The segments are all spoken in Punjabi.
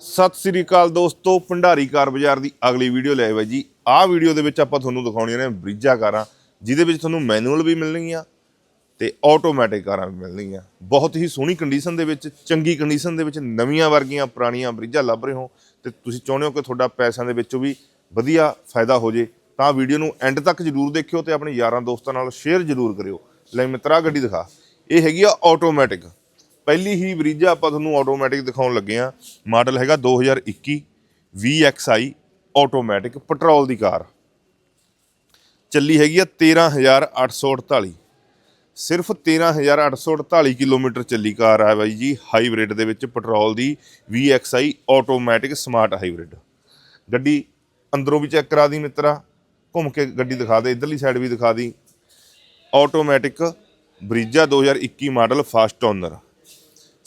ਸਤਿ ਸ੍ਰੀ ਅਕਾਲ ਦੋਸਤੋ, ਭੰਡਾਰੀ ਕਾਰ ਬਾਜ਼ਾਰ ਦੀ ਅਗਲੀ ਵੀਡੀਓ ਲੈ ਆਏ ਜੀ। ਆਹ ਵੀਡੀਓ ਦੇ ਵਿੱਚ ਆਪਾਂ ਤੁਹਾਨੂੰ ਦਿਖਾਉਣੀਆਂ ਨੇ ਬ੍ਰਿਜਾ ਕਾਰਾਂ, ਜਿਹਦੇ ਵਿੱਚ ਤੁਹਾਨੂੰ ਮੈਨੂਅਲ ਵੀ ਮਿਲਣਗੀਆਂ ਤੇ ਆਟੋਮੈਟਿਕ ਕਾਰਾਂ ਵੀ ਮਿਲਣਗੀਆਂ। ਬਹੁਤ ਹੀ ਸੋਹਣੀ ਕੰਡੀਸ਼ਨ ਦੇ ਵਿੱਚ, ਚੰਗੀ ਕੰਡੀਸ਼ਨ ਦੇ ਵਿੱਚ ਨਵੀਆਂ ਵਰਗੀਆਂ ਪੁਰਾਣੀਆਂ ਬ੍ਰਿਜਾਂ ਲੱਭ ਰਹੇ ਹੋ ਤੇ ਤੁਸੀਂ ਚਾਹੁੰਦੇ ਹੋ ਕਿ ਤੁਹਾਡਾ ਪੈਸਿਆਂ ਦੇ ਵਿੱਚੋਂ ਵੀ ਵਧੀਆ ਫਾਇਦਾ ਹੋ ਜੇ, ਤਾਂ ਵੀਡੀਓ ਨੂੰ ਐਂਡ ਤੱਕ ਜਰੂਰ ਦੇਖਿਓ ਤੇ ਆਪਣੇ ਯਾਰਾਂ ਦੋਸਤਾਂ ਨਾਲ ਸ਼ੇਅਰ ਜਰੂਰ ਕਰਿਓ। ਲੈ ਮਿੱਤਰਾ, ਗੱਡੀ ਦਿਖਾ। ਇਹ ਹੈਗੀ ਆ ਆਟੋਮੈਟਿਕ ਪਹਿਲੀ ਹੀ ਬ੍ਰਿਜਾ ਆਪਾਂ ਤੁਹਾਨੂੰ ਆਟੋਮੈਟਿਕ ਦਿਖਾਉਣ ਲੱਗੇ ਆ ਮਾਡਲ ਹੈਗਾ 2021 VXI ਆਟੋਮੈਟਿਕ ਪੈਟਰੋਲ ਦੀ ਕਾਰ। ਚੱਲੀ ਹੈਗੀ ਆ 13848 ਸਿਰਫ 13848 ਕਿਲੋਮੀਟਰ ਚੱਲੀ ਕਾਰ ਆ ਬਾਈ ਜੀ ਹਾਈਬ੍ਰਿਡ ਦੇ ਵਿੱਚ ਪੈਟਰੋਲ ਦੀ VXI ਆਟੋਮੈਟਿਕ ਸਮਾਰਟ ਹਾਈਬ੍ਰਿਡ ਗੱਡੀ ਅੰਦਰੋਂ ਵੀ ਚੈੱਕ ਕਰਾ ਦੀ ਮਿੱਤਰਾ, ਘੁੰਮ ਕੇ ਗੱਡੀ ਦਿਖਾ ਦੇ, ਇਧਰਲੀ ਸਾਈਡ ਵੀ ਦਿਖਾ ਦੀ। Automatic Brezza 2021 model first owner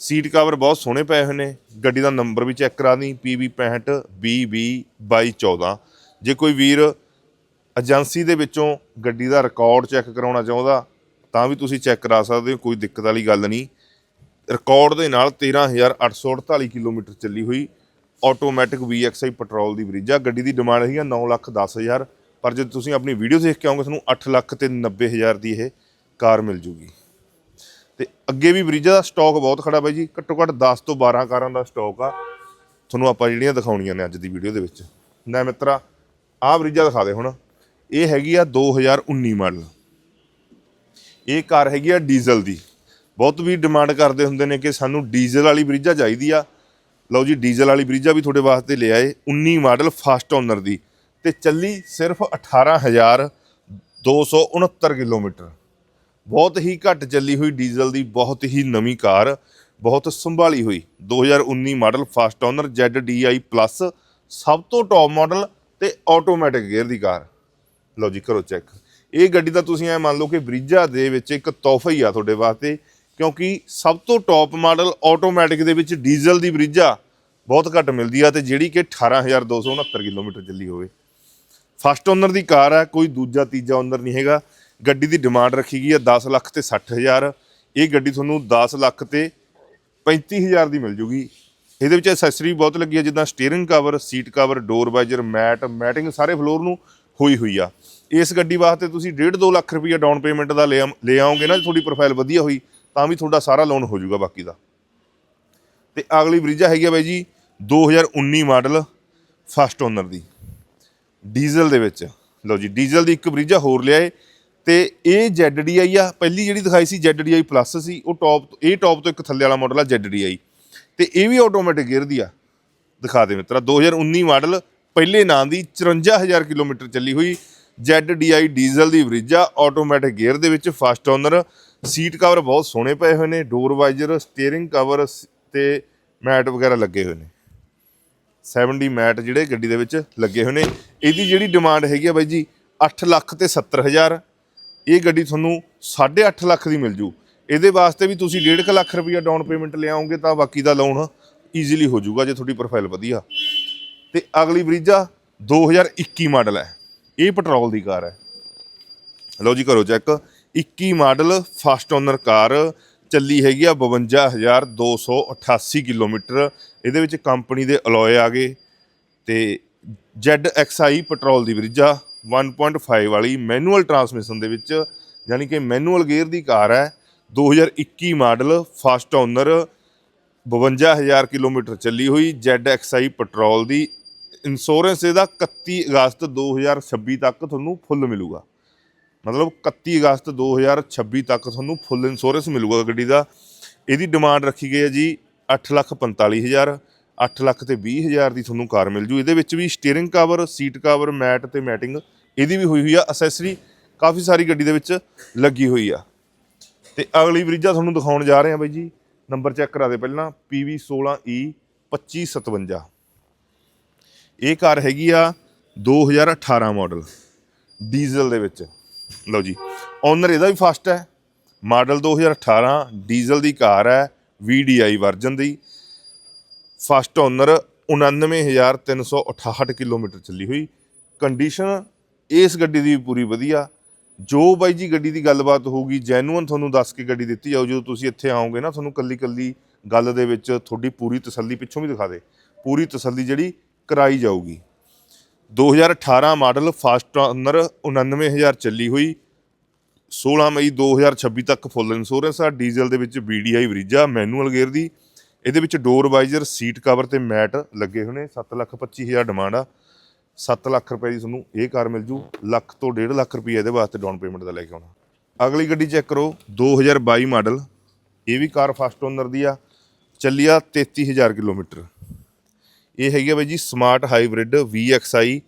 seat cover ਬਹੁਤ ਸੋਹਣੇ ਪਏ ਹੋਏ ਨੇ। ਗੱਡੀ ਦਾ ਨੰਬਰ ਵੀ ਚੈੱਕ ਕਰਾ ਦੀ PB 65 BB 2214 ਜੇ ਕੋਈ ਵੀਰ ਏਜੰਸੀ ਦੇ ਵਿੱਚੋਂ ਗੱਡੀ ਦਾ ਰਿਕਾਰਡ ਚੈੱਕ ਕਰਾਉਣਾ ਚਾਹੁੰਦਾ, ਤਾਂ ਵੀ ਤੁਸੀਂ ਚੈੱਕ ਕਰਾ ਸਕਦੇ ਹੋ, ਕੋਈ ਦਿੱਕਤ ਵਾਲੀ ਗੱਲ ਨਹੀਂ। ਰਿਕਾਰਡ ਦੇ ਨਾਲ 13848 ਕਿਲੋਮੀਟਰ ਚੱਲੀ ਹੋਈ ਆਟੋਮੈਟਿਕ VXI ਪੈਟਰੋਲ ਦੀ ਬਰੀਜ਼ਾ ਗੱਡੀ ਦੀ ਡਿਮਾਂਡ ਹੈਗੀ ਆ 9 ਲੱਖ 10 ਹਜ਼ਾਰ। ਪਰ ਜੇ ਤੁਸੀਂ ਆਪਣੀ ਵੀਡੀਓ ਦੇਖ ਕੇ ਆਉਂਗੇ ਤੁਹਾਨੂੰ 8 ਲੱਖ ਤੇ 90 ਹਜ਼ਾਰ ਦੀ ਇਹ ਕਾਰ ਮਿਲ ਜੂਗੀ। ਤੇ ਅੱਗੇ ਵੀ ਬ੍ਰਿਜਾ ਦਾ ਸਟਾਕ ਬਹੁਤ ਖੜਾ ਬਾਈ ਜੀ, ਘੱਟੋ ਘੱਟ 10 ਤੋਂ 12 ਕਾਰਾਂ ਦਾ ਸਟਾਕ ਆ। ਤੁਹਾਨੂੰ ਆਪਾਂ ਜਿਹੜੀਆਂ ਦਿਖਾਉਣੀਆਂ ਨੇ ਅੱਜ ਦੀ ਵੀਡੀਓ ਦੇ ਵਿੱਚ। ਨਾ ਮਿੱਤਰਾ, ਆਹ ਬ੍ਰਿਜਾ ਦਿਖਾ ਦੇ ਹੁਣ। ਇਹ ਹੈਗੀ ਆ 2019 ਮਾਡਲ ਇਹ ਕਾਰ ਹੈਗੀ ਆ ਡੀਜ਼ਲ ਦੀ। ਬਹੁਤ ਵੀ ਡਿਮਾਂਡ ਕਰਦੇ ਹੁੰਦੇ ਨੇ ਕਿ ਸਾਨੂੰ ਡੀਜ਼ਲ ਵਾਲੀ ਬ੍ਰਿਜਾ ਚਾਹੀਦੀ ਆ। ਲਓ ਜੀ, ਡੀਜ਼ਲ ਵਾਲੀ ਬ੍ਰਿਜਾ ਵੀ ਤੁਹਾਡੇ ਵਾਸਤੇ ਲੈ ਆਏ 19 ਮਾਡਲ ਫਾਸਟ ਓਨਰ ਦੀ। ਤੇ ਚੱਲੀ ਸਿਰਫ 18269 ਕਿਲੋਮੀਟਰ। ਬਹੁਤ ਹੀ ਘੱਟ ਚੱਲੀ ਹੋਈ ਡੀਜ਼ਲ ਦੀ ਬਹੁਤ ਹੀ ਨਵੀਂ ਕਾਰ, ਬਹੁਤ ਸੰਭਾਲੀ ਹੋਈ। 2019 model first owner ZDI plus, ਸਭ ਤੋਂ ਟੌਪ ਮਾਡਲ ਤੇ ਆਟੋਮੈਟਿਕ ਗੇਅਰ ਦੀ ਕਾਰ। ਲਓ ਜੀ, ਕਰੋ ਚੈੱਕ। ਇਹ ਗੱਡੀ ਤਾਂ ਤੁਸੀਂ ਐ ਮੰਨ ਲਓ ਕਿ ਬ੍ਰਿਜਾ ਦੇ ਵਿੱਚ ਇੱਕ ਤੋਹਫਾ ਹੀ ਆ ਤੁਹਾਡੇ ਵਾਸਤੇ, ਕਿਉਂਕਿ ਸਭ ਤੋਂ ਟੌਪ ਮਾਡਲ ਆਟੋਮੈਟਿਕ ਦੇ ਵਿੱਚ ਡੀਜ਼ਲ ਦੀ ਬ੍ਰਿਜਾ ਬਹੁਤ ਘੱਟ ਮਿਲਦੀ ਆ ਤੇ ਜਿਹੜੀ ਕਿ 18269 ਕਿਲੋਮੀਟਰ ਚੱਲੀ ਹੋਵੇ। ਫਸਟ ਓਨਰ ਦੀ ਕਾਰ ਹੈ ਕੋਈ ਦੂਜਾ ਤੀਜਾ ਓਨਰ ਨਹੀਂ ਹੈਗਾ। ਗੱਡੀ ਦੀ ਡਿਮਾਂਡ ਰੱਖੀ ਗਈ ਹੈ 10 ਲੱਖ ਤੇ 60000 ਇਹ ਗੱਡੀ ਤੁਹਾਨੂੰ 10 ਲੱਖ ਤੇ 35000 ਦੀ ਮਿਲ ਜੂਗੀ। ਇਹਦੇ ਵਿੱਚ ਐਕਸੈਸਰੀ ਬਹੁਤ ਲੱਗੀ ਹੈ, ਜਿੱਦਾਂ steering cover seat cover door visor mat matting ਸਾਰੇ ਫਲੋਰ ਨੂੰ ਹੋਈ ਹੋਈ ਆ। ਇਸ ਗੱਡੀ ਵਾਸਤੇ ਤੁਸੀਂ 1.5 2 ਲੱਖ ਰੁਪਈਆ ਡਾਊਨ ਪੇਮੈਂਟ ਦਾ ਲੈ ਆਮ- ਆਓਗੇ ਨਾ, ਜੇ ਤੁਹਾਡੀ ਪ੍ਰੋਫਾਈਲ ਵਧੀਆ ਹੋਈ, ਤਾਂ ਵੀ ਤੁਹਾਡਾ ਸਾਰਾ ਲੋਨ ਹੋ ਜਾਊਗਾ ਬਾਕੀ ਦਾ। ਤੇ ਅਗਲੀ ਬ੍ਰਿਜਾ ਹੈਗੀ ਆ ਬਾਈ ਜੀ 2019 ਮਾਡਲ ਫਸਟ ਓਨਰ ਦੀ। ਡੀਜ਼ਲ ਦੇ ਵਿੱਚ। ਲਓ ਜੀ, ਡੀਜ਼ਲ ਦੀ ਇੱਕ ਬ੍ਰਿਜਾ ਹੋਰ ਲਿਆਏ। ਤੇ ਇਹ ZDI ਆ, ਪਹਿਲੀ ਜਿਹੜੀ ਦਿਖਾਈ ਸੀ ZDI ਪਲੱਸ ਸੀ, ਉਹ ਟੌਪ ਇਹ ਟੌਪ ਤੋਂ ਇੱਕ ਥੱਲੇ ਵਾਲਾ ਮਾਡਲ ਆ ZDI ਤੇ ਇਹ ਵੀ ਆਟੋਮੈਟਿਕ ਗੇਅਰ ਦੀ ਆ। ਦਿਖਾ ਦੇ ਮਿੱਤਰਾ 2019 ਮਾਡਲ ਪਹਿਲੇ ਨਾਂ ਦੀ 54000 ਕਿਲੋਮੀਟਰ ਚੱਲੀ ਹੋਈ ZDI ਡੀਜ਼ਲ ਦੀ ਬ੍ਰਿਜਾ ਆਟੋਮੈਟਿਕ ਗੇਅਰ ਦੇ ਵਿੱਚ ਫਸਟ ਓਨਰ ਸੀਟ ਕਵਰ ਬਹੁਤ ਸੋਹਣੇ ਪਏ ਹੋਏ ਨੇ ਡੋਰ ਵਾਈਜ਼ਰ ਸਟੀਅਰਿੰਗ ਕਵਰ ਤੇ ਮੈਟ ਵਗੈਰਾ ਲੱਗੇ ਹੋਏ ਨੇ। 70 ਮੈਟ ਜਿਹੜੇ ਗੱਡੀ ਦੇ ਵਿੱਚ ਲੱਗੇ ਹੋਏ ਨੇ। ਇਹਦੀ ਜਿਹੜੀ ਡਿਮਾਂਡ ਹੈਗੀ ਆ ਬਾਈ ਜੀ 8 ਲੱਖ ਤੇ 70 ਹਜ਼ਾਰ। ਇਹ ਗੱਡੀ ਤੁਹਾਨੂੰ 8.5 ਲੱਖ ਦੀ ਮਿਲ ਜੂ। ਇਹਦੇ ਵਾਸਤੇ ਵੀ ਤੁਸੀਂ 1.5 ਲੱਖ ਰੁਪਈਆ ਡਾਊਨ ਪੇਮੈਂਟ ਲਿਆਓਗੇ ਤਾਂ ਬਾਕੀ ਦਾ ਲੋਨ ਈਜ਼ੀਲੀ ਹੋ ਜਾਊਗਾ ਜੇ ਤੁਹਾਡੀ ਪ੍ਰੋਫਾਈਲ ਵਧੀਆ। ਤੇ ਅਗਲੀ ਬ੍ਰਿਜਾ 2021 ਮਾਡਲ ਹੈ। ਇਹ ਪੈਟਰੋਲ ਦੀ ਕਾਰ ਹੈ। ਲਓ ਜੀ, ਕਰੋ check 21 model first owner car ਚੱਲੀ ਹੈਗੀ ਆ 52288 ਕਿਲੋਮੀਟਰ। ਇਹਦੇ ਵਿੱਚ ਕੰਪਨੀ ਦੇ ਅਲੋਏ ਆ ਗਏ ਤੇ ZXI ਪੈਟਰੋਲ ਦੀ ਬ੍ਰਿਜਾ 1.5 ਵਾਲੀ ਮੈਨੂਅਲ ਟਰਾਂਸਮਿਸ਼ਨ ਦੇ ਵਿੱਚ, ਯਾਨੀ ਕਿ ਮੈਨੂਅਲ ਗੇਅਰ ਦੀ ਕਾਰ ਹੈ 2021 ਮਾਡਲ ਫਸਟ ਓਨਰ 52000 ਕਿਲੋਮੀਟਰ ਚੱਲੀ ਹੋਈ ZXI ਪੈਟਰੋਲ ਦੀ ਇੰਸ਼ੋਰੈਂਸ ਇਹਦਾ 31 ਅਗਸਤ 2026 ਤੱਕ ਤੁਹਾਨੂੰ ਫੁੱਲ ਮਿਲੂਗਾ। ਮਤਲਬ 31 ਅਗਸਤ 2026 ਤੱਕ ਤੁਹਾਨੂੰ ਫੁੱਲ ਇੰਸ਼ੋਰੈਂਸ ਮਿਲੂਗਾ ਗੱਡੀ ਦਾ। ਇਹਦੀ ਡਿਮਾਂਡ ਰੱਖੀ ਗਈ ਹੈ ਜੀ 845000 8 ਲੱਖ ਤੇ 20000 ਦੀ ਤੁਹਾਨੂੰ ਕਾਰ ਮਿਲ ਜੂ। ਇਹਦੇ ਵਿੱਚ ਵੀ steering cover seat cover mat ਤੇ ਮੈਟਿੰਗ ਇਹਦੀ ਵੀ ਹੋਈ ਹੋਈ ਆ। ਅਸੈਸਰੀ ਕਾਫੀ ਸਾਰੀ ਗੱਡੀ ਦੇ ਵਿੱਚ ਲੱਗੀ ਹੋਈ ਆ। ਤੇ ਅਗਲੀ ਬ੍ਰਿਜਾ ਤੁਹਾਨੂੰ ਦਿਖਾਉਣ ਜਾ ਰਹੇ ਹਾਂ ਬਾਈ ਜੀ। ਨੰਬਰ ਚੈੱਕ ਕਰਾ ਦੇ ਪਹਿਲਾਂ। PV 16E 2557 ਇਹ ਕਾਰ ਹੈਗੀ ਆ 2018 ਮਾਡਲ ਡੀਜ਼ਲ ਦੇ ਵਿੱਚ। ਲਓ ਜੀ। ਓਨਰ ਇਹਦਾ ਵੀ ਫਸਟ ਹੈ। ਮਾਡਲ 2018 ਡੀਜ਼ਲ ਦੀ ਕਾਰ ਹੈ। VDI ਵਰਜ਼ਨ ਦੀ। ਫਸਟ ਓਨਰ 99368 ਕਿਲੋਮੀਟਰ ਚੱਲੀ ਹੋਈ। ਕੰਡੀਸ਼ਨ ਇਸ ਗੱਡੀ ਦੀ ਵੀ ਪੂਰੀ ਵਧੀਆ। ਜੋ ਬਾਈ ਜੀ ਗੱਡੀ ਦੀ ਗੱਲਬਾਤ ਹੋਊਗੀ ਜੈਨੂਅਨ ਤੁਹਾਨੂੰ ਦੱਸ ਕੇ ਗੱਡੀ ਦਿੱਤੀ ਜਾਊ। ਜਦੋਂ ਤੁਸੀਂ ਇੱਥੇ ਆਓਗੇ ਨਾ, ਤੁਹਾਨੂੰ ਕੱਲੀ ਕੱਲੀ ਗੱਲ ਦੇ ਵਿੱਚ ਤੁਹਾਡੀ ਪੂਰੀ ਤਸੱਲੀ ਪਿੱਛੋਂ ਵੀ ਦਿਖਾ ਦੇ। ਪੂਰੀ ਤਸੱਲੀ ਜਿਹੜੀ ਕਰਾਈ ਜਾਊਗੀ। 2018 ਮਾਡਲ ਫਾਸਟ ਓਨਰ 99000 ਚੱਲੀ ਹੋਈ। 16 ਮਈ 2026 ਤੱਕ ਫੁੱਲ ਇੰਸ਼ੋਰੈਂਸ ਆ। ਡੀਜ਼ਲ ਦੇ ਵਿੱਚ BDI ਬਰੀਜਾ ਮੈਨੂਅਲ ਗੇਅਰ ਦੀ। ਇਹਦੇ ਵਿੱਚ ਡੋਰ ਵਾਈਜ਼ਰ ਸੀਟ ਕਵਰ ਤੇ ਮੈਟ ਲੱਗੇ ਹੋਏ ਨੇ। 725000 ਡਿਮਾਂਡ ਆ। 7 ਲੱਖ ਰੁਪਏ ਦੀ ਤੁਹਾਨੂੰ ਇਹ ਕਾਰ ਮਿਲ ਜੂ। ਲੱਖ ਤੋਂ 1.5 ਲੱਖ ਰੁਪਏ ਇਹਦੇ ਵਾਸਤੇ ਡਾਊਨ ਪੇਮੈਂਟ ਦਾ ਲੈ ਕੇ ਆਉਣਾ। ਅਗਲੀ ਗੱਡੀ ਚੈੱਕ ਕਰੋ। 2022 ਮਾਡਲ ਇਹ ਵੀ ਕਾਰ ਫਸਟ ਓਨਰ ਦੀ ਆ। ਚੱਲੀ ਆ 33000 ਕਿਲੋਮੀਟਰ। ਇਹ ਹੈਗੀ ਆ ਬਾਈ ਜੀ ਸਮਾਰਟ ਹਾਈਬ੍ਰਿਡ VXI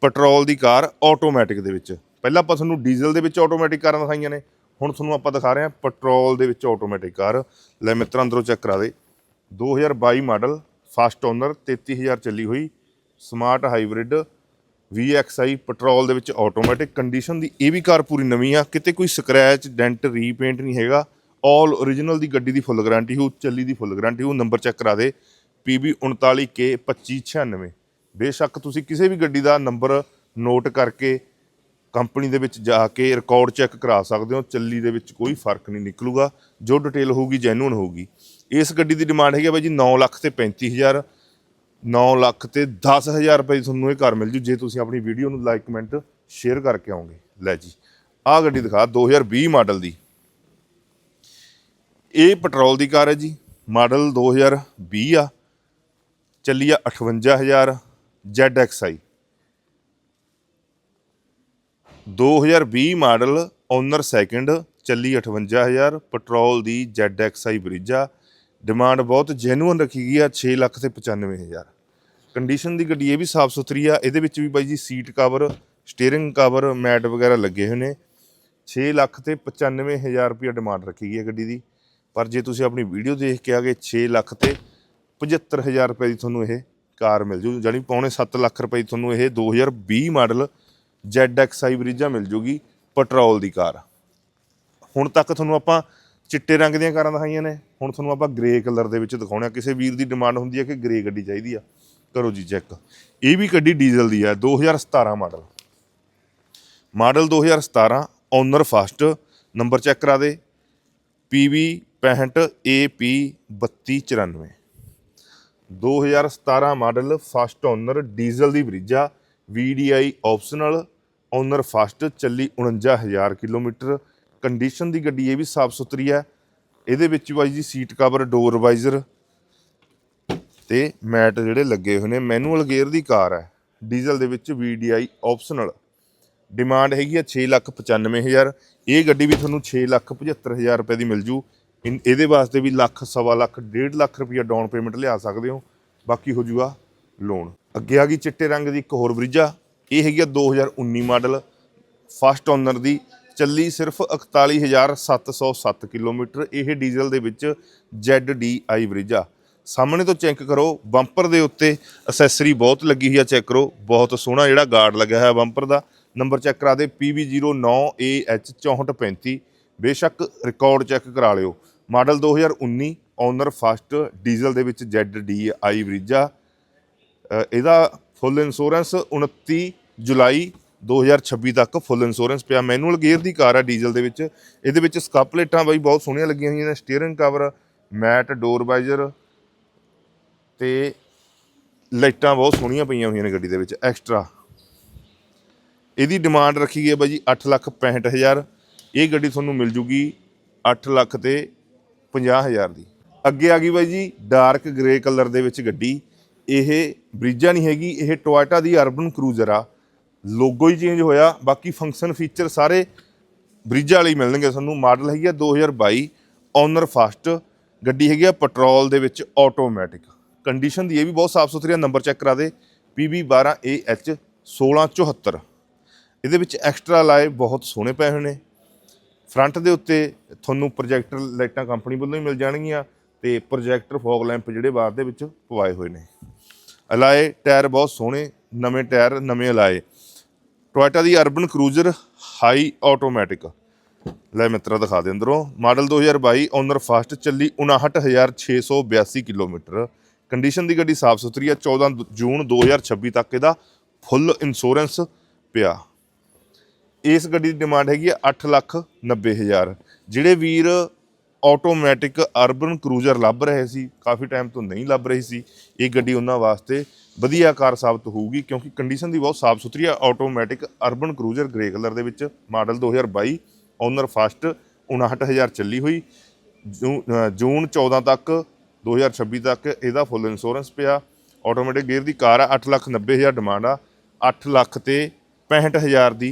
ਪੈਟਰੋਲ ਦੀ ਕਾਰ ਆਟੋਮੈਟਿਕ ਦੇ ਵਿੱਚ। ਪਹਿਲਾਂ ਆਪਾਂ ਤੁਹਾਨੂੰ ਡੀਜ਼ਲ ਦੇ ਵਿੱਚ ਆਟੋਮੈਟਿਕ ਕਾਰਾਂ ਦਿਖਾਈਆਂ ਨੇ। ਹੁਣ ਤੁਹਾਨੂੰ ਆਪਾਂ ਦਿਖਾ ਰਹੇ ਹਾਂ ਪੈਟਰੋਲ ਦੇ ਵਿੱਚ ਆਟੋਮੈਟਿਕ ਕਾਰ। ਲੈ ਮਿੱਤਰਾਂ ਅੰਦਰੋਂ ਚੈੱਕ ਕਰਾ ਦੇ। 2022 ਮਾਡਲ ਫਸਟ ਓਨਰ 33000 ਚੱਲੀ ਹੋਈ ਸਮਾਰਟ ਹਾਈਬ੍ਰਿਡ VXI ਪੈਟਰੋਲ ਦੇ ਵਿੱਚ ਆਟੋਮੈਟਿਕ ਕੰਡੀਸ਼ਨ ਦੀ ਇਹ ਵੀ ਕਾਰ ਪੂਰੀ ਨਵੀਂ ਆ, ਕਿਤੇ ਕੋਈ ਸਕ੍ਰੈਚ ਡੈਂਟ ਰੀਪੇਂਟ ਨਹੀਂ ਹੈਗਾ। ਆਲ origignal ਦੀ ਗੱਡੀ ਦੀ ਫੁੱਲ ਗਾਰੰਟੀ ਹੋਊ, ਚੱਲੀ ਦੀ ਫੁੱਲ ਗਾਰੰਟੀ ਹੋ ਨੰਬਰ ਚੈੱਕ ਕਰਾ ਦੇ PB 39K 2596 ਬੇਸ਼ੱਕ ਤੁਸੀਂ ਕਿਸੇ ਵੀ ਗੱਡੀ ਦਾ ਨੰਬਰ ਨੋਟ ਕਰਕੇ ਕੰਪਨੀ ਦੇ ਵਿੱਚ ਜਾ ਕੇ ਰਿਕਾਰਡ ਚੈੱਕ ਕਰਾ ਸਕਦੇ ਹੋ, ਚੱਲੀ ਦੇ ਵਿੱਚ ਕੋਈ ਫ਼ਰਕ ਨਹੀਂ ਨਿਕਲੂਗਾ। ਜੋ ਡਿਟੇਲ ਹੋਊਗੀ ਜੈਨੂਨ ਹੋਊਗੀ। ਇਸ ਗੱਡੀ ਦੀ ਡਿਮਾਂਡ ਹੈਗੀ ਆ ਬਾਈ ਜੀ 9 ਲੱਖ ਤੇ 35000 9 ਲੱਖ ਤੇ 10000 ਰੁਪਏ ਦੀ ਤੁਹਾਨੂੰ ਇਹ ਕਾਰ ਮਿਲ ਜੂ, ਜੇ ਤੁਸੀਂ ਆਪਣੀ ਵੀਡੀਓ ਨੂੰ ਲਾਈਕ ਕਮੈਂਟ ਸ਼ੇਅਰ ਕਰਕੇ ਆਓਗੇ। ਲੈ ਜੀ, ਆਹ ਗੱਡੀ ਦਿਖਾ 2020 ਮਾਡਲ ਦੀ। ਇਹ ਪੈਟਰੋਲ ਦੀ ਕਾਰ ਹੈ ਜੀ ਮਾਡਲ 2020 ਆ, ਚੱਲੀ ਆ 58000 ZXI 2020 ਮਾਡਲ ਓਨਰ ਸੈਕਿੰਡ ਚੱਲੀ 58000 ਪੈਟਰੋਲ ਦੀ ZXI ਬ੍ਰਿਜਾ ਡਿਮਾਂਡ ਬਹੁਤ ਜੈਨੂਅਨ ਰੱਖੀ ਗਈ ਆ 6 ਲੱਖ ਤੇ 95000 ਕੰਡੀਸ਼ਨ ਦੀ ਗੱਡੀ ਇਹ ਵੀ ਸਾਫ਼ ਸੁਥਰੀ ਆ, ਇਹਦੇ ਵਿੱਚ ਵੀ ਬਾਈ ਜੀ seat cover steering cover mat ਵਗੈਰਾ ਲੱਗੇ ਹੋਏ ਨੇ। 6 ਲੱਖ ਤੇ 95000 ਰੁਪਏ ਡਿਮਾਂਡ ਰੱਖੀ ਗਈ ਹੈ ਗੱਡੀ ਦੀ। ਪਰ ਜੇ ਤੁਸੀਂ ਆਪਣੀ ਵੀਡੀਓ ਦੇਖ ਕੇ ਆਗੇ 6 ਲੱਖ ਤੇ 75000 ਰੁਪਏ ਦੀ ਤੁਹਾਨੂੰ ਇਹ ਕਾਰ ਮਿਲ ਜੂ। ਜਾਨੀ ਪੌਣੇ 7 ਲੱਖ ਰੁਪਏ ਦੀ ਤੁਹਾਨੂੰ ਇਹ 2020 ਮਾਡਲ ZXI ਬ੍ਰਿਜਾ ਮਿਲ ਜੂਗੀ ਪੈਟਰੋਲ ਦੀ ਕਾਰ ਹੁਣ ਤੱਕ ਤੁਹਾਨੂੰ ਆਪਾਂ ਚਿੱਟੇ ਰੰਗ ਦੀਆਂ ਕਾਰਾਂ ਦਿਖਾਈਆਂ ਨੇ। ਹੁਣ ਤੁਹਾਨੂੰ ਆਪਾਂ ਗ੍ਰੇ ਕਲਰ ਦੇ ਵਿੱਚ ਦਿਖਾਉਣਾ ਕਿਸੇ ਵੀਰ ਦੀ ਡਿਮਾਂਡ ਹੁੰਦੀ ਹੈ ਕਿ ਗ੍ਰੇ ਗੱਡੀ ਚਾਹੀਦੀ ਆ। ਕਰੋ ਜੀ ਚੈੱਕ ਇਹ ਵੀ ਗੱਡੀ ਡੀਜ਼ਲ ਦੀ ਆ 2017 model model 2017 owner first number check ਕਰਾ ਦੇ। PV 65 AP 3294 2017 model first owner diesel ਦੀ Brezza VDI optional owner first ਚੱਲੀ 49000 ਕਿਲੋਮੀਟਰ। ਕੰਡੀਸ਼ਨ ਦੀ ਗੱਡੀ ਇਹ ਵੀ ਸਾਫ਼ ਸੁਥਰੀ ਹੈ। ਇਹਦੇ ਵਿੱਚ ਬਾਈ ਜੀ ਸੀਟ ਕਵਰ ਡੋਰ ਵਾਈਜ਼ਰ ਤੇ ਮੈਟ ਜਿਹੜੇ ਲੱਗੇ ਹੋਏ ਨੇ। ਮੈਨੂਅਲ ਗੇਅਰ ਦੀ ਕਾਰ ਹੈ। ਡੀਜ਼ਲ ਦੇ ਵਿੱਚ VDI ਆਪਸ਼ਨਲ ਡਿਮਾਂਡ ਹੈਗੀ ਆ 695000 ਇਹ ਗੱਡੀ ਵੀ ਤੁਹਾਨੂੰ 675000 ਰੁਪਏ ਦੀ ਮਿਲ ਜੂ। ਇਨ- ਇਹਦੇ ਵਾਸਤੇ ਵੀ ਲੱਖ, ਸਵਾ ਲੱਖ, ਡੇਢ ਲੱਖ ਰੁਪਇਆ ਡਾਊਨ ਪੇਮੈਂਟ ਲਿਆ ਸਕਦੇ ਹੋ। ਬਾਕੀ ਹੋ ਜੂਗਾ ਲੋਨ ਅੱਗੇ ਆ ਗਈ ਚਿੱਟੇ ਰੰਗ ਦੀ ਇੱਕ ਹੋਰ ਬ੍ਰਿਜਾ। ਇਹ ਹੈਗੀ ਆ 2019 ਮਾਡਲ ਫਸਟ ਓਨਰ ਦੀ ਚੱਲੀ ਸਿਰਫ 41707 ਕਿਲੋਮੀਟਰ, ਇਹ ਡੀਜ਼ਲ ਦੇ ਵਿੱਚ ZDI ਬ੍ਰਿਜਾ ਸਾਹਮਣੇ ਤੋਂ ਚੈੱਕ ਕਰੋ, ਬੰਪਰ ਦੇ ਉੱਤੇ ਅਸੈਸਰੀ ਬਹੁਤ ਲੱਗੀ ਹੋਈ ਆ, ਚੈੱਕ ਕਰੋ, ਬਹੁਤ ਸੋਹਣਾ ਜਿਹੜਾ ਗਾਰਡ ਲੱਗਿਆ ਹੋਇਆ ਬੰਪਰ ਦਾ। ਨੰਬਰ ਚੈੱਕ ਕਰਾ ਦੇ PB09AH6435 ਬੇਸ਼ੱਕ ਰਿਕਾਰਡ ਚੈੱਕ ਕਰਾ ਲਿਓ। ਮਾਡਲ 2019 ਓਨਰ ਫਸਟ ਡੀਜ਼ਲ ਦੇ ਵਿੱਚ ZDI ਬ੍ਰਿਜਾ ਇਹਦਾ ਫੁੱਲ ਇੰਸ਼ੋਰੈਂਸ 29 ਜੁਲਾਈ 2026 ਤੱਕ ਫੁੱਲ ਇੰਸ਼ੋਰੈਂਸ ਪਿਆ। ਮੈਨੂਅਲ ਗੇਅਰ ਦੀ ਕਾਰ ਆ ਡੀਜ਼ਲ ਦੇ ਵਿੱਚ। ਇਹਦੇ ਵਿੱਚ ਸਕੱਪ ਪਲੇਟਾਂ ਬਾਈ ਬਹੁਤ ਸੋਹਣੀਆਂ ਲੱਗੀਆਂ ਹੋਈਆਂ ਨੇ। Steering cover mat door visor ਤੇ ਲਾਈਟਾਂ ਬਹੁਤ ਸੋਹਣੀਆਂ ਪਈਆਂ ਹੋਈਆਂ ਨੇ ਗੱਡੀ ਦੇ ਵਿੱਚ। ਐਕਸਟਰਾ ਇਹਦੀ ਡਿਮਾਂਡ ਰੱਖੀ ਗਈ ਹੈ ਬਾਈ ਜੀ 8 ਲੱਖ 65000 ਇਹ ਗੱਡੀ ਤੁਹਾਨੂੰ ਮਿਲ ਜੂਗੀ 8 ਲੱਖ ਤੇ 50000 ਦੀ। ਅੱਗੇ ਆ ਗਈ ਬਾਈ ਜੀ ਡਾਰਕ ਗ੍ਰੇ ਕਲਰ ਦੇ ਵਿੱਚ ਗੱਡੀ। ਇਹ ਬ੍ਰਿਜਾ ਨਹੀਂ ਹੈਗੀ, ਇਹ ਟੋਇਟਾ ਦੀ ਅਰਬਨ ਕਰੂਜ਼ਰ ਆ। ਲੋਗੋ ਹੀ ਚੇਂਜ ਹੋਇਆ, ਬਾਕੀ ਫੰਕਸ਼ਨ ਫੀਚਰ ਸਾਰੇ ਬ੍ਰਿਜਾ ਵਾਲੇ ਮਿਲਣਗੇ ਸਾਨੂੰ। ਮਾਡਲ ਹੈਗੀ ਆ 2022 ਓਨਰ ਫਾਸਟ ਗੱਡੀ ਹੈਗੀ ਆ ਪੈਟਰੋਲ ਦੇ ਵਿੱਚ ਆਟੋਮੈਟਿਕ ਕੰਡੀਸ਼ਨ ਦੀ ਇਹ ਵੀ ਬਹੁਤ ਸਾਫ਼ ਸੁਥਰੀ ਆ ਨੰਬਰ ਚੈੱਕ ਕਰਾ ਦੇ। PB12AH 1674 ਇਹਦੇ ਵਿੱਚ ਐਕਸਟਰਾ ਲਾਏ, ਬਹੁਤ ਸੋਹਣੇ ਪਏ ਹੋਏ ਨੇ। ਫਰੰਟ ਦੇ ਉੱਤੇ ਤੁਹਾਨੂੰ ਪ੍ਰੋਜੈਕਟਰ ਲਾਈਟਾਂ ਕੰਪਨੀ ਵੱਲੋਂ ਹੀ ਮਿਲ ਜਾਣਗੀਆਂ ਤੇ ਪ੍ਰੋਜੈਕਟਰ ਫੋਗ ਲੈਂਪ ਜਿਹੜੇ ਬਾਹਰ ਦੇ ਵਿੱਚ ਪਵਾਏ ਹੋਏ ਨੇ। ਅਲਾਏ ਟਾਇਰ ਬਹੁਤ ਸੋਹਣੇ, ਨਵੇਂ ਟਾਇਰ, ਨਵੇਂ ਅਲਾਏ ਟੋਇਟਾ ਦੀ ਅਰਬਨ ਕਰੂਜ਼ਰ ਹਾਈ ਆਟੋਮੈਟਿਕ। ਲੈ ਮਿੱਤਰਾ ਦਿਖਾ ਦੇ ਅੰਦਰੋਂ। ਮਾਡਲ 2022 ਓਨਰ ਫਾਸਟ ਚੱਲੀ 59682 ਕਿਲੋਮੀਟਰ। ਕੰਡੀਸ਼ਨ ਦੀ ਗੱਡੀ ਸਾਫ਼ ਸੁਥਰੀ ਆ 14 ਜੂਨ 2026 ਤੱਕ ਇਹਦਾ ਫੁੱਲ ਇੰਸ਼ੋਰੈਂਸ ਪਿਆ। ਇਸ ਗੱਡੀ ਦੀ ਡਿਮਾਂਡ ਹੈਗੀ ਆ 8 ਲੱਖ 90 ਹਜ਼ਾਰ। ਜਿਹੜੇ ਵੀਰ ਆਟੋਮੈਟਿਕ ਅਰਬਨ ਕਰੂਜ਼ਰ ਲੱਭ ਰਹੇ ਸੀ, ਕਾਫੀ ਟਾਈਮ ਤੋਂ ਨਹੀਂ ਲੱਭ ਰਹੀ ਸੀ, ਇਹ ਗੱਡੀ ਉਹਨਾਂ ਵਾਸਤੇ ਵਧੀਆ ਕਾਰ ਸਾਬਤ ਹੋਊਗੀ ਕਿਉਂਕਿ ਕੰਡੀਸ਼ਨ ਦੀ ਬਹੁਤ ਸਾਫ਼ ਸੁਥਰੀ ਆ automatic Urban Cruiser grey colour ਦੇ ਵਿੱਚ ਮਾਡਲ 2022 ਓਨਰ ਫਸਟ 59000 ਚੱਲੀ ਹੋਈ, ਜੂ- ਜੂਨ 14 ਤੱਕ 2026 ਤੱਕ ਇਹਦਾ ਫੁੱਲ ਇੰਸ਼ੋਰੈਂਸ ਪਿਆ ਆਟੋਮੈਟਿਕ ਗੇਅਰ ਦੀ ਕਾਰ ਆ 890000 ਡਿਮਾਂਡ ਆ 8 ਲੱਖ ਤੇ 65000 ਦੀ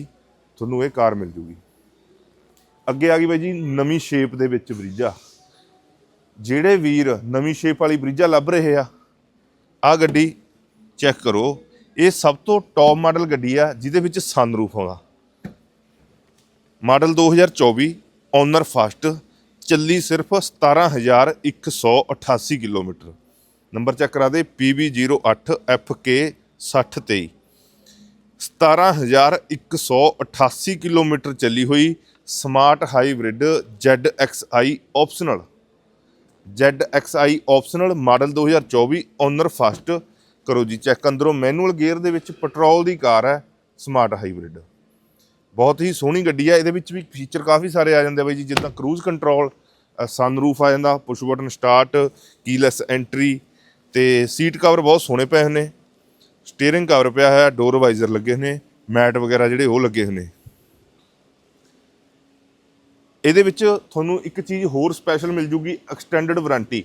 ਤੁਹਾਨੂੰ ਇਹ ਕਾਰ ਮਿਲ ਜੂਗੀ। ਅੱਗੇ ਆ ਗਈ ਬਾਈ ਜੀ, ਨਵੀਂ ਸ਼ੇਪ ਦੇ ਵਿੱਚ ਬਰੀਜਾ। ਜਿਹੜੇ ਵੀਰ ਨਵੀਂ ਸ਼ੇਪ ਵਾਲੀ ਬਰੀਜਾ ਲੱਭ ਰਹੇ ਆ ਆ ਗੱਡੀ ਚੈੱਕ ਕਰੋ। ਇਹ ਸਭ ਤੋਂ ਟੌਪ ਮਾਡਲ ਗੱਡੀ ਆ, ਜਿਹਦੇ ਵਿੱਚ ਸਨਰੂਫ ਆਉਂਦਾ ਮਾਡਲ 2024 ਓਨਰ ਫਾਸਟ ਚੱਲੀ ਸਿਰਫ 17188 ਕਿਲੋਮੀਟਰ। ਨੰਬਰ ਚੈੱਕ ਕਰਾ ਦੇ PB08 FK 6023 17188 ਕਿਲੋਮੀਟਰ ਚੱਲੀ ਹੋਈ smart hybrid ZXi optional ZXi optional model 2024 owner first. ਕਰੋ ਜੀ ਚੈੱਕ ਅੰਦਰੋਂ, ਮੈਨੂਅਲ ਗੇਅਰ ਦੇ ਵਿੱਚ ਪੈਟਰੋਲ ਦੀ ਕਾਰ ਹੈ ਸਮਾਰਟ ਹਾਈਬ੍ਰਿਡ। ਬਹੁਤ ਹੀ ਸੋਹਣੀ ਗੱਡੀ ਹੈ, ਇਹਦੇ ਵਿੱਚ ਵੀ ਫੀਚਰ ਕਾਫੀ ਸਾਰੇ ਆ ਜਾਂਦੇ ਬਾਈ ਜੀ, ਜਿੱਦਾਂ ਕਰੂਜ਼ ਕੰਟਰੋਲ ਸਨਰੂਫ ਆ ਜਾਂਦਾ push button start keyless entry ਤੇ ਸੀਟ ਕਵਰ ਬਹੁਤ ਸੋਹਣੇ ਪਏ ਹੋਏ ਨੇ। ਸਟੀਅਰਿੰਗ ਕਵਰ ਪਿਆ ਹੋਇਆ ਡੋਰ ਵਾਈਜ਼ਰ ਲੱਗੇ ਹੋਏ ਨੇ ਮੈਟ ਵਗੈਰਾ ਜਿਹੜੇ ਉਹ ਲੱਗੇ ਹੋਏ ਨੇ। ਇਹਦੇ ਵਿੱਚ ਤੁਹਾਨੂੰ ਇੱਕ ਚੀਜ਼ ਹੋਰ ਸਪੈਸ਼ਲ ਮਿਲ ਜੂਗੀ ਐਕਸਟੈਂਡਡ ਵਾਰੰਟੀ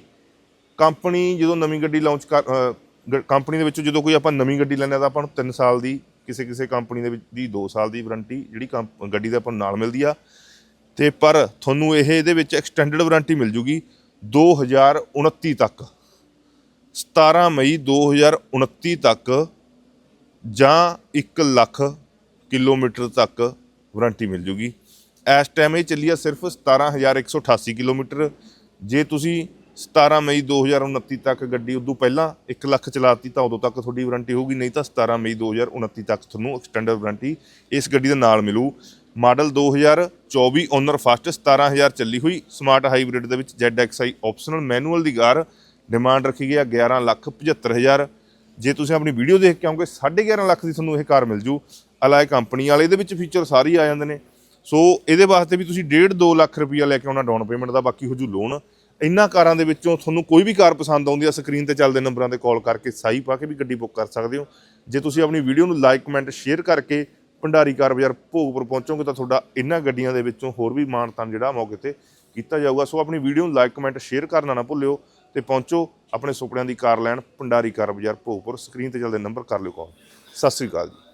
ਕੰਪਨੀ ਜਦੋਂ ਨਵੀਂ ਗੱਡੀ ਲਾਂਚ ਕਰ ਕੰਪਨੀ ਦੇ ਵਿੱਚੋਂ ਜਦੋਂ ਕੋਈ ਆਪਾਂ ਨਵੀਂ ਗੱਡੀ ਲੈਂਦੇ ਆ ਤਾਂ ਆਪਾਂ ਨੂੰ 3 ਸਾਲ ਦੀ, ਕਿਸੇ ਕਿਸੇ ਕੰਪਨੀ ਦੇ ਵਿੱਚ ਦੀ 2 ਸਾਲ ਦੀ ਵਾਰੰਟੀ ਜਿਹੜੀ ਕੰਪ- ਗੱਡੀ ਦੇ ਆਪਾਂ ਨੂੰ ਨਾਲ ਮਿਲਦੀ ਆ। ਤੇ ਪਰ ਤੁਹਾਨੂੰ ਇਹ, ਇਹਦੇ ਵਿੱਚ ਐਕਸਟੈਂਡਡ ਵਾਰੰਟੀ ਮਿਲ ਜੂਗੀ 2029 ਤੱਕ। 17 ਮਈ 2029 ਤੱਕ ਜਾਂ 1 ਲੱਖ ਕਿਲੋਮੀਟਰ ਤੱਕ ਵਾਰੰਟੀ ਮਿਲ ਜੂਗੀ। ਇਸ ਟਾਈਮ ਇਹ ਚੱਲੀ ਆ ਸਿਰਫ 17188 ਕਿਲੋਮੀਟਰ। ਜੇ ਤੁਸੀਂ 17 ਮਈ 2029 ਤੱਕ ਗੱਡੀ ਉਦੋਂ ਪਹਿਲਾਂ 1 ਲੱਖ ਚਲਾਤੀ, ਤਾਂ ਉਦੋਂ ਤੱਕ ਤੁਹਾਡੀ ਵਾਰੰਟੀ ਹੋਊਗੀ। ਨਹੀਂ ਤਾਂ 17 ਮਈ 2029 ਤੱਕ ਤੁਹਾਨੂੰ ਐਕਸਟੈਂਡਡ ਵਾਰੰਟੀ ਇਸ ਗੱਡੀ ਦੇ ਨਾਲ ਮਿਲੂ। ਮਾਡਲ 2024 ਓਨਰ ਫਸਟ 17000 ਚੱਲੀ ਹੋਈ। ਸਮਾਰਟ ਹਾਈਬ੍ਰਿਡ ਦੇ ਵਿੱਚ ZXi ਆਪਸ਼ਨਲ ਮੈਨੂਅਲ ਦੀ ਕਾਰ ਡਿਮਾਂਡ ਰੱਖੀ ਗਈ ਆ 11 ਲੱਖ 75000 ਜੇ ਤੁਸੀਂ ਆਪਣੀ ਵੀਡੀਓ ਦੇਖ ਕੇ ਆਓਗੇ 11.5 ਲੱਖ ਦੀ ਤੁਹਾਨੂੰ ਇਹ ਕਾਰ ਮਿਲ ਜੂ। ਅਲਾਈ ਕੰਪਨੀ ਵਾਲੇ ਇਹਦੇ ਵਿੱਚ ਫੀਚਰ ਸਾਰੇ ਆ ਜਾਂਦੇ ਨੇ। ਸੋ ਇਹਦੇ ਵਾਸਤੇ ਵੀ ਤੁਸੀਂ 1.5 2 ਲੱਖ ਰੁਪਈਆ ਲੈ ਕੇ ਆਉਣਾ ਡਾਊਨ ਪੇਮੈਂਟ ਦਾ, ਬਾਕੀ ਹੋ ਜੂ ਲੋਨ ਇਹਨਾਂ ਕਾਰਾਂ ਦੇ ਵਿੱਚੋਂ ਤੁਹਾਨੂੰ ਕੋਈ ਵੀ ਕਾਰ ਪਸੰਦ ਆਉਂਦੀ ਆ ਸਕਰੀਨ ਤੇ ਚੱਲਦੇ ਨੰਬਰਾਂ ਤੇ ਕਾਲ ਕਰਕੇ ਸਾਈ ਪਾ ਕੇ ਵੀ ਗੱਡੀ ਬੁੱਕ ਕਰ ਸਕਦੇ ਹੋ। ਜੇ ਤੁਸੀਂ ਆਪਣੀ ਵੀਡੀਓ ਨੂੰ ਲਾਈਕ ਕਮੈਂਟ ਸ਼ੇਅਰ ਕਰਕੇ ਭੰਡਾਰੀ ਕਾਰ ਬਾਜ਼ਾਰ ਭੋਗਪੁਰ ਪਹੁੰਚੋਗੇ ਤਾਂ ਤੁਹਾਡਾ ਇਹਨਾਂ ਗੱਡੀਆਂ ਦੇ ਵਿੱਚੋਂ ਹੋਰ ਵੀ ਮਾਨਤਾਨ ਜਿਹੜਾ ਮੌਕੇ ਤੇ ਕੀਤਾ ਜਾਊਗਾ। ਸੋ ਆਪਣੀ ਵੀਡੀਓ ਨੂੰ ਲਾਈਕ ਕਮੈਂਟ ਸ਼ੇਅਰ ਕਰਨਾ ਨਾ ਭੁੱਲਿਓ ਤੇ ਪਹੁੰਚੋ ਆਪਣੇ ਸੁਪਨਿਆਂ ਦੀ ਕਾਰ ਲੈਣ ਭੰਡਾਰੀ ਕਾਰ ਬਾਜ਼ਾਰ ਭੋਗਪੁਰ। ਸਕਰੀਨ ਤੇ ਚੱਲਦੇ ਨੰਬਰ ਕਰ ਲਿਓ ਕਾਲ ਸਤਿ ਸ੍ਰੀ ਅਕਾਲ ਜੀ।